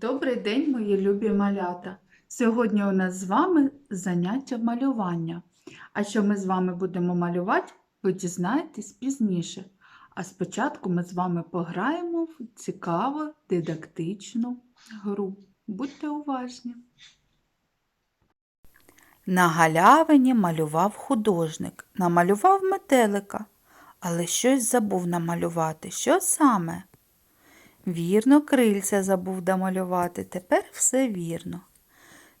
Добрий день, мої любі малята! Сьогодні у нас з вами заняття малювання. А що ми з вами будемо малювати, ви дізнаєтесь пізніше. А спочатку ми з вами пограємо в цікаву дидактичну гру. Будьте уважні! На галявині малював художник, намалював метелика, але щось забув намалювати. Що саме? Вірно, крильця забув домалювати, тепер все вірно.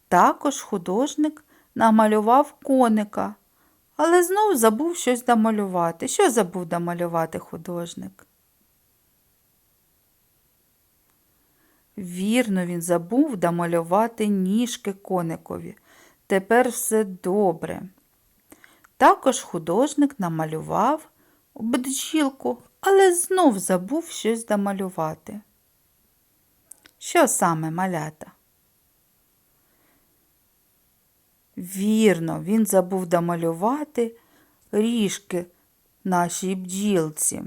Також художник намалював коника, але знов забув щось домалювати. Що забув домалювати художник? Вірно, він забув домалювати ніжки коникові. Тепер все добре. Також художник намалював бджілку, але знов забув щось домалювати. Що саме малята? Вірно, він забув домалювати ріжки нашій бджілці.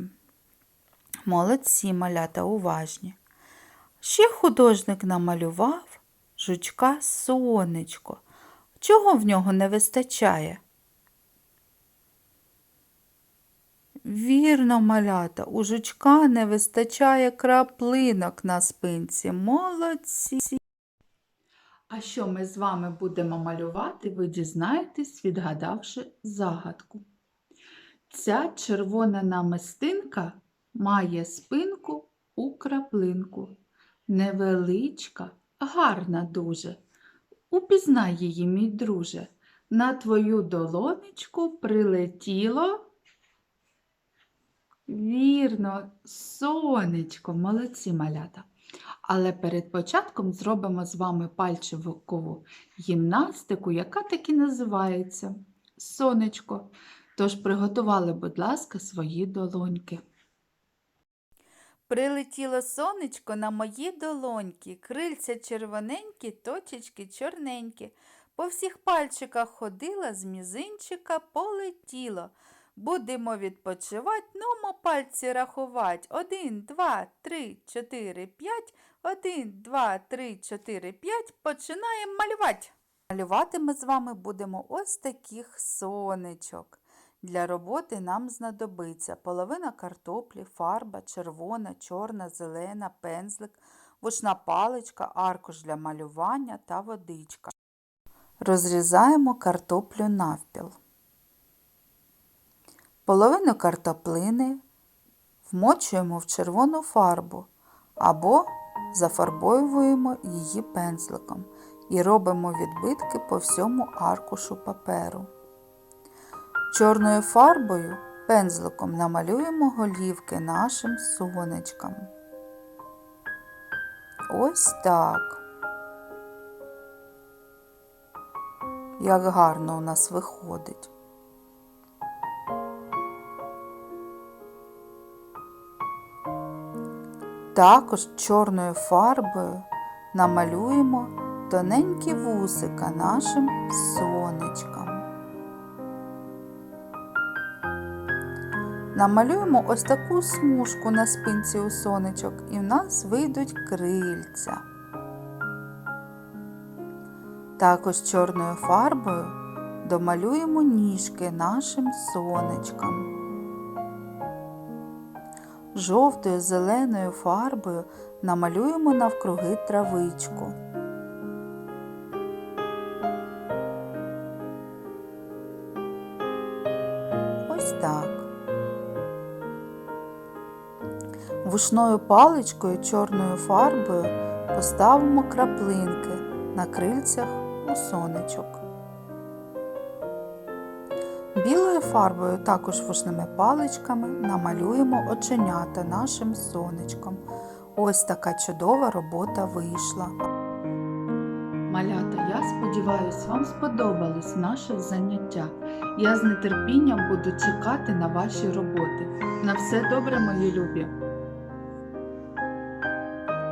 Молодці малята уважні. Ще художник намалював жучка сонечко. Чого в нього не вистачає? Вірно, малята, у жучка не вистачає краплинок на спинці. Молодці. А що ми з вами будемо малювати, ви дізнаєтесь, відгадавши загадку. Ця червона намистинка має спинку у краплинку. Невеличка, гарна дуже. Упізнай її, мій друже. На твою долонечку прилетіло. Вірно, сонечко, молодці малята. Але перед початком зробимо з вами пальчикову гімнастику, яка так і називається сонечко. Тож приготували, будь ласка, свої долоньки. Прилетіло сонечко на мої долоньки, крильця червоненькі, точечки чорненькі. По всіх пальчиках ходила, з мізинчика полетіло. Будемо відпочивати, нумо пальці рахувати. Один, два, три, чотири, п'ять. Один, два, три, чотири, п'ять. Починаємо малювати. Малювати ми з вами будемо ось таких сонечок. Для роботи нам знадобиться половина картоплі, фарба, червона, чорна, зелена, пензлик, вушна паличка, аркуш для малювання та водичка. Розрізаємо картоплю навпіл. Половину картоплини вмочуємо в червону фарбу або зафарбовуємо її пензликом і робимо відбитки по всьому аркушу паперу. Чорною фарбою пензликом намалюємо голівки нашим сонечкам. Ось так. Як гарно у нас виходить. Також чорною фарбою намалюємо тоненькі вусика нашим сонечкам. Намалюємо ось таку смужку на спинці у сонечок і в нас вийдуть крильця. Також чорною фарбою домалюємо ніжки нашим сонечкам. Жовтою зеленою фарбою намалюємо навкруги травичку. Ось так. Вушною паличкою чорною фарбою поставимо краплинки на крильцях у сонечок. Білою фарбою, також вушними паличками, намалюємо оченята нашим сонечком. Ось така чудова робота вийшла. Малята, я сподіваюся, вам сподобалось наше заняття. Я з нетерпінням буду чекати на ваші роботи. На все добре, мої любі!